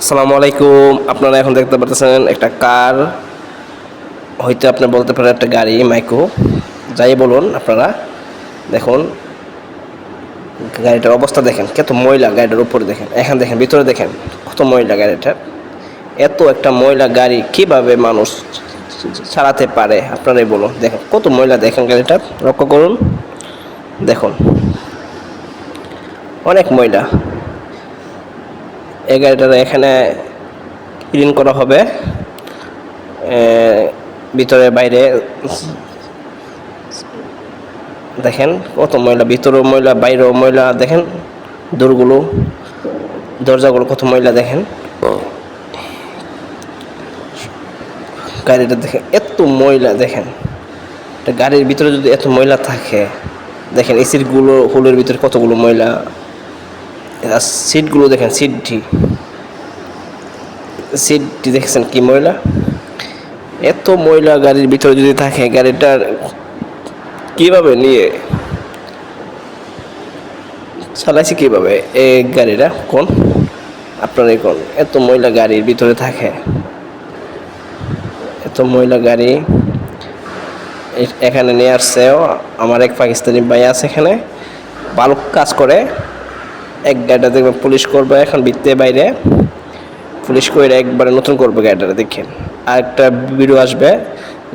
আসসালামু আলাইকুম। আপনারা এখন দেখতে পাচ্ছেন একটা কার। হয়তো আপনি বলতে পারেন একটা গাড়ি, মাইক্রো। যাই বলুন আপনারা, দেখুন। গাড়িটার অবস্থা দেখেন, কত ময়লা গাড়িটার উপরে দেখেন। এখান দেখেন, ভিতরে দেখেন, কত ময়লা গাড়িটার এত একটা ময়লা গাড়ি কীভাবে মানুষ চালাতে পারে, আপনারাই বলুন। দেখেন, কত ময়লা দেখেন গাড়িটা। লক্ষ্য করুন। দেখুন, অনেক ময়লা। এই গাড়িটার এখানে ক্লিন করা হবে। ভিতরে বাইরে দেখেন কত ময়লা, ভিতরেও ময়লা, বাইরেও ময়লা, দেখেন দূরগুলো, দরজাগুলো কত ময়লা, দেখেন। গাড়িটা দেখেন, এত ময়লা, দেখেন। গাড়ির ভিতরে যদি এত ময়লা থাকে, দেখেন এসিরগুলো হুলের ভিতরে কতগুলো ময়লা সিটগুলো দেখেন সিটটি সিটটি দেখছেন কি ময়লা? এত ময়লা গাড়ির ভিতরে যদি থাকে, গাড়িটার কীভাবে নিয়ে চালাইছি কীভাবে? এই গাড়িটা কোন? আপনারাই কোন? এত ময়লা গাড়ির ভিতরে থাকে। এত ময়লা গাড়ি এখানে নিয়ে আসছেও আমার এক পাকিস্তানি ভাই আছে এখানে। ভালো কাজ করে। এক গাড়িটা দেখবেন পুলিশ করবে, এখন ভিত্তে বাইরে পুলিশ করে একবারে নতুন করবে গাড়িটা, দেখেন। আর একটা ভিডিও আসবে,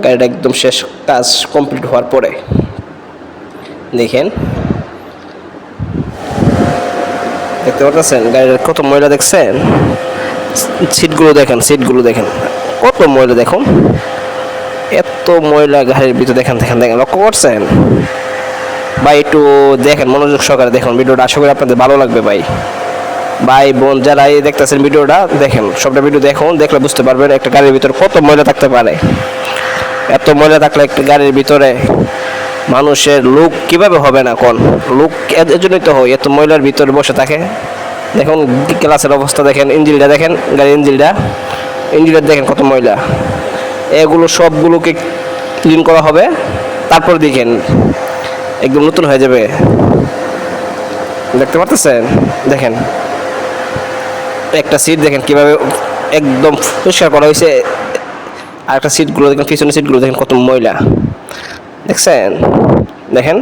গাড়িটা একদম শেষ কাজ কমপ্লিট হওয়ার পরে। দেখেন। দেখতে পাচ্ছেন গাড়ির কত ময়লা দেখছেন? সিটগুলো দেখেন সিটগুলো দেখেন। কত ময়লা দেখুন? এত ময়লা গাড়ির ভিতরে দেখেন দেখেন দেখেন, লক্ষ্য করছেন? ভাই, একটু দেখেন, মনোযোগ সহকারে দেখুন ভিডিওটা। আশা করি আপনাদের ভালো লাগবে ভাই। ভাই, বোন, যারা এই দেখতেছেন ভিডিওটা, দেখেন, সবটা ভিডিও দেখুন, দেখলে বুঝতে পারবেন একটা গাড়ির ভিতরে কত ময়লা থাকতে পারে। এত ময়লা থাকলে একটা গাড়ির ভিতরে মানুষের লুক কীভাবে হবে না কোন? লুক এর জন্যই তো হয়, এত ময়লার ভিতরে বসে থাকে। দেখুন ক্লাসের অবস্থা দেখেন, ইঞ্জিনটা দেখেন, গাড়ির ইঞ্জিনটা। ইঞ্জিনটা দেখেন কত ময়লা। এগুলো সবগুলোকে ক্লিন করা হবে। তারপর দেখেন একদম নতুন হয়ে যাবে। দেখতে পারতেছেন? দেখেন। একটা সিট দেখেন কীভাবে একদম পরিষ্কার করা হয়েছে। আর একটা সিটগুলো দেখেন, পিছনের সিটগুলো দেখেন কত ময়লা। দেখছেন? দেখেন?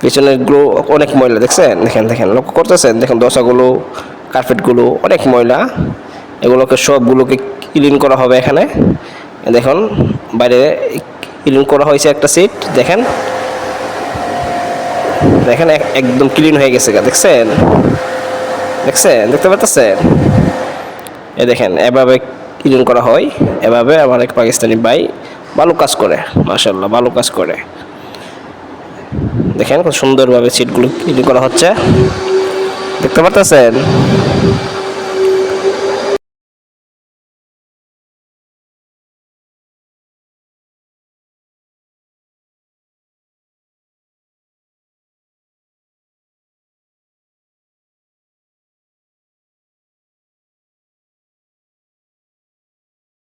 পিছনেরগুলো অনেক ময়লা, দেখছেন? দেখেন দেখেন, লক্ষ্য করতেছেন? দেখেন দশাগুলো কার্পেটগুলো অনেক ময়লা। এগুলোকে সবগুলোকে ক্লিন করা হবে এখানে। দেখুন, বাইরে ক্লিন করা হয়েছে একটা সিট দেখেন। দেখেন এক- একদম ক্লিন হয়ে গেছে গা, দেখছেন? দেখছেন? দেখতে পাচ্ছেন? এ দেখেন এভাবে ক্লিন করা হয়। এভাবে আমার এক পাকিস্তানি ভাই ভালো কাজ করে মাশাল্লাহ ভালো কাজ করে। দেখেন খুব সুন্দরভাবে সিটগুলো ক্লিন করা হচ্ছে। দেখতে পারতেছেন